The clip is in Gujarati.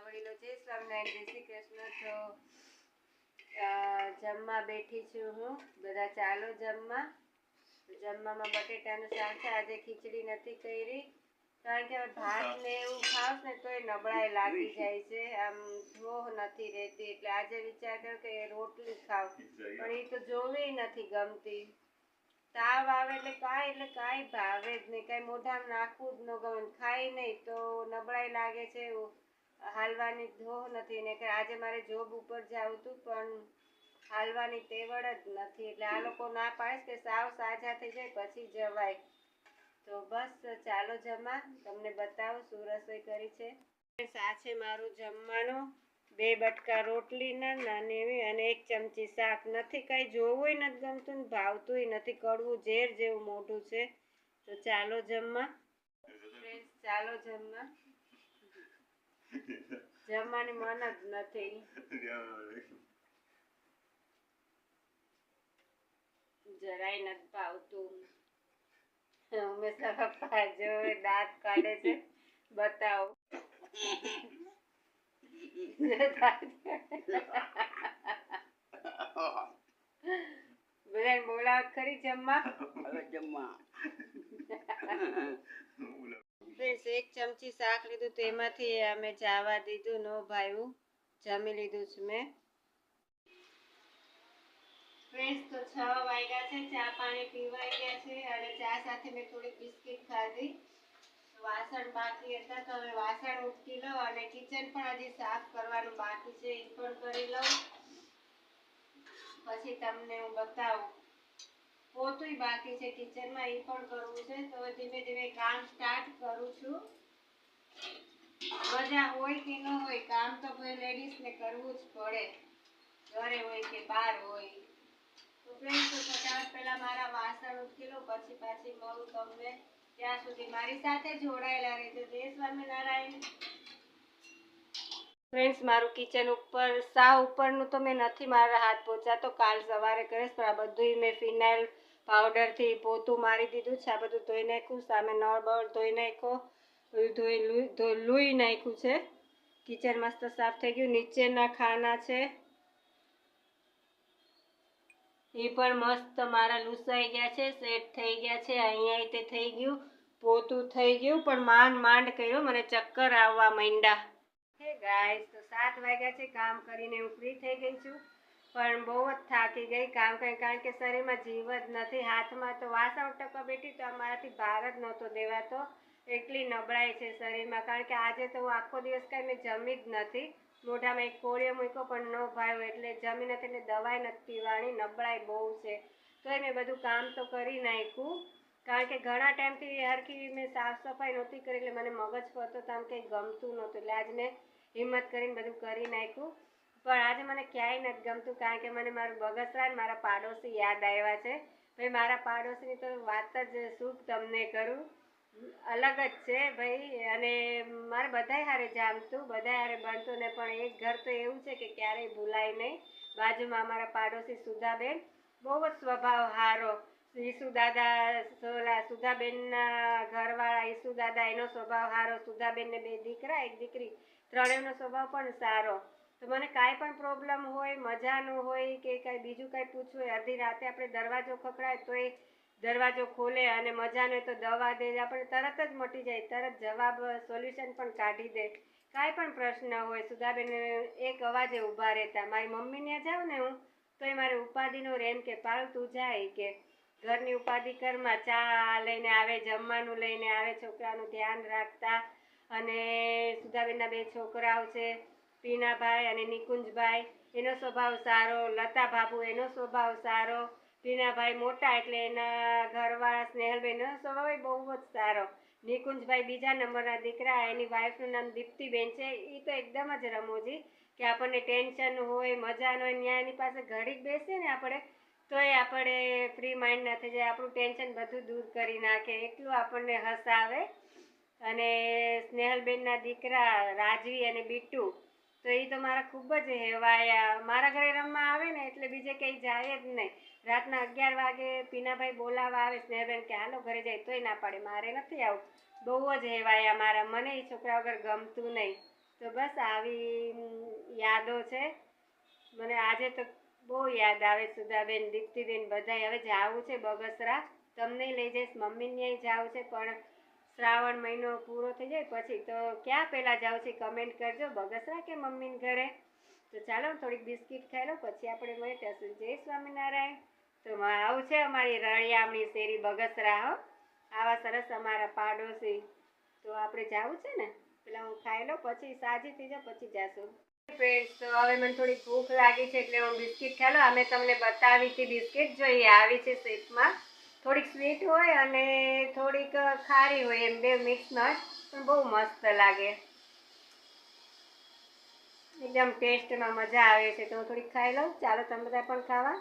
વડીલો જય સ્વામિનારાયણ, જય શ્રી કૃષ્ણ. તો જમવા બેઠી છું હું. બધા ચાલો જમવા. જમવામાં બટેટાનું શાક છે. આજે ખીચડી નથી કરી. કારણ કે ભાત ને એવું ખાવ ને તોય નબળાઈ લાગી જાય છે. આમ જોહ નથી રહેતી. એટલે આજે વિચાર કર્યો કે રોટલી ખાવ. પણ એ તો જોવી નથી ગમતી. તાવ આવે એટલે કાંઈ એટલે કાંઈ ભાવે જ નહીં. કાંઈ મોઢામાં નાખવું જ ન ગમે. ખાઈ નહીં તો નબળાઈ લાગે છે હાલવાની ધોહ નથી ને કે આજે મારે જોબ ઉપર જવું હતું પણ હાલવાની તેવડ જ નથી. એટલે આ લોકો ના પાડે કે સાવ સાજા થઈ જાય, પછી જવાય. તો બસ ચાલો જમા, તમને બતાવું શું રસોઈ કરી છે. આ છે મારું જમવાનું. બે બટકા રોટલીના નાની એવી અને એક ચમચી શાક. નથી કાંઈ જોવુંય નથી ગમતું ને ભાવતુંય નથી. કડવું ઝેર જેવું મોઢું છે. તો ચાલો જમવા ચાલો જમવા જમવાની મન જ નથી. જરાય નથી ભાવતું. હંમેશા પપ્પા જોવે દાંત કાઢે છે. બતાવો. બધા બોલાવ ખરી જમવા? જમવા. ફ્રેન્ડ્સ, એક ચમચી શાક લીધું તો અમે ચાવા દીધું, નો ભાયું, જમી લીધું છે મેં. ફ્રેન્ડ્સ, તો છ વાગ્યા છે, ચા પાણી પીવાઈ ગયા છે, અને ચા સાથે મેં થોડી બિસ્કિટ ખાધી. વાસણ બાકી હતા, તો હવે વાસણ ઉટકી લઉં અને કિચન પણ હજી સાફ કરવાનું બાકી છે, એ પણ કરી લઉં. પછી તમને હું બતાવું. પોતુંય બાકી છે. કિચનમાં એ પણ કરવું છે. તો ધીમે ધીમે કામ સ્ટાર્ટ કરું છું. મજા હોય કે ન હોય, કામ તો ભાઈ લેડીઝને કરવું જ પડે. ઘરે હોય કે બહાર હોય. તો ફ્રેન્ડ તો ફટાફટ પહેલા મારા વાસણ ઉટકી લો પછી પાછી મળું તમને. ત્યાં સુધી મારી સાથે જોડાયેલા રહેજો. જય સ્વામિનારાયણ. ફ્રેન્ડ્સ મારું કિચન ઉપર સા ઉપરનું તો મેં નથી મારા હાથ પહોંચાતો કાલ સવારે કરીશ, પણ આ બધું મેં ફિનાઇલ પાવડરથી પોતું મારી દીધું છે. આ બધું ધોઈ નાખ્યું સામે નળ બળ ધોઈ નાખ્યો. ધોઈ લુઈ નાખ્યું છે. કિચન મસ્ત સાફ થઈ ગયું. નીચેના ખાના છે. એ પણ મસ્ત મારા લૂસાઈ ગયા છે. સેટ થઈ ગયા છે. અહીંયા તે થઈ ગયું. પોતું થઈ ગયું. પણ માંડ માંડ કર્યો. મને ચક્કર આવવા માંડ્યા. ગાઈસ તો સાત વાગ્યા છે. કામ કરીને હું ફ્રી થઈ ગઈ છું. પણ બહુ જ થાકી ગઈ. કામ કંઈ, કારણ કે શરીરમાં જીવ જ નથી. હાથમાં તો વાસણ ટકા બેઠી તો આ મારાથી ભાર જ નહોતો દેવાતો. એટલી નબળાઈ છે શરીરમાં. કારણ કે આજે તો હું આખો દિવસ કાંઈ મેં જમી જ નથી. મોઢામાં એક કોળિયો મૂક્યો, પણ ન ભાવ્યો એટલે જમી નથી એટલે દવાઈ નથી પીવાની. નબળાઈ બહુ છે. તોય મેં બધું કામ તો કરી નાખ્યું. કારણ કે ઘણા ટાઈમથી હરખી મેં સાફ સફાઈ નહોતી કરી, એટલે મને મગજ ફરતો તો આમ કંઈ ગમતું નહોતું. એટલે આજ મેં હિંમત કરીને બધું કરી નાખ્યું. પણ આજે મને ક્યાંય નથી ગમતું કારણ કે મને મારું બગસરા મારા પાડોશી યાદ આવ્યા છે. ભાઈ, મારા પાડોશીની તો વાત જ શું તમને કરું. અલગ જ છે ભાઈ, અને મારે બધાય હારે જામતું, બધાય હારે બનતું, ને પણ એક ઘર તો એવું છે કે ક્યારેય ભૂલાય નહીં. બાજુમાં અમારા પાડોશી સુધાબેન, બહુ જ સ્વભાવ સારો ઈસુ દાદા ઓલા સુધાબેનના ઘરવાળા ઈસુ દાદા એનો સ્વભાવ સારો સુધાબેનને બે દીકરા, એક દીકરી. ત્રણેયનો સ્વભાવ પણ સારો. તો મને કાંઈ પણ પ્રોબ્લેમ હોય, મજાનું હોય કે કાંઈ બીજું કાંઈ પૂછવું હોય, અડધી રાતે આપણે દરવાજો ખખડાય તો એ દરવાજો ખોલે અને મજાનો તો દવા દે, આપણે તરત જ મટી જાય, તરત જવાબ સોલ્યુશન પણ કાઢી દે. કાંઈ પણ પ્રશ્ન હોય, સુધાબેન એક અવાજે ઊભા રહેતા, મારી મમ્મીને જાઉં ને હું? તો એ મારે ઉપાધિનો રેમ કે પાલ તું જાય કે, ઘરની ઉપાધિ કરમાં ચા લઈને આવે, જમવાનું લઈને આવે, છોકરાનું ધ્યાન રાખતા. અને સુધાબેનના બે છોકરાઓ છે પીનાભાઈ અને નિકુંજભાઈ, એનો સ્વભાવ સારો, લતા બાબુ એનો સ્વભાવ સારો પીનાભાઈ મોટા એટલે એના ઘરવાળા સ્નેહલબેનનો સ્વભાવ બહુ જ સારો. નિકુંજભાઈ બીજા નંબરના દીકરા, એની વાઈફનું નામ દીપ્તિબેન છે એ તો એકદમ જ રમૂજી, કે આપણને ટેન્શન હોય, મજા હોય ત્યાં એની પાસે ઘડીક બેસીએ ને આપણે, તોય આપણે ફ્રી માઇન્ડ ના થઈ જાય, આપણું ટેન્શન બધું દૂર કરી નાખે, એટલું આપણને હસાવે. અને સ્નેહલબેનના દીકરા રાજવી અને બીટુ તો એ તો મારા ખૂબ જ હેવાયા મારા ઘરે રમવા આવે ને એટલે બીજે કંઈ જાય જ નહીં. રાતના અગિયાર વાગે પીનાભાઈ બોલાવવા આવે સ્નેહબેન કે, હાલો, ઘરે જાય તોય ના પાડે. મારે નથી આવું. બહુ જ હેવાયા મારા. મને એ છોકરા વગર ગમતું નહીં. તો બસ આવી યાદો છે. મને આજે તો બહુ યાદ આવે સુધાબેન, દીપ્તિબેન બધાય. હવે જાવું છે બગસરા. તમને લઈ જઈશ. મમ્મીને જાવું છે. પણ શ્રાવણ મહિનો પૂરો થઈ જાય પછી તો ક્યાં પહેલાં જાઓ છે કમેન્ટ કરજો બગસરા કે મમ્મીને ઘરે? તો ચાલો થોડીક બિસ્કિટ ખાઈ લો, પછી આપણે મળીએ ત્યાં જય સ્વામિનારાયણ. તો આવું છે અમારી રળિયામણી શેરી બગસરા, હો. આવા સરસ અમારા પાડોશી. તો આપણે જવું છે ને? પેલા હું ખાઈ લો પછી સાજી થઈ જાઉં, પછી જાશું. ફ્રેન્ડ્સ તો હવે મને થોડી ભૂખ લાગી છે એટલે હું બિસ્કિટ ખાઈ લો અમે તમને બતાવી હતી બિસ્કિટ જોઈએ. આવી છે સેટમાં થોડીક સ્વીટ હોય અને થોડીક ખારી હોય, એમ બે મિક્સ હોય પણ બહુ મસ્ત લાગે. એકદમ ટેસ્ટમાં મજા આવે છે. તો હું થોડીક ખાઈ લઉં. ચાલો તમે બધા પણ ખાવા.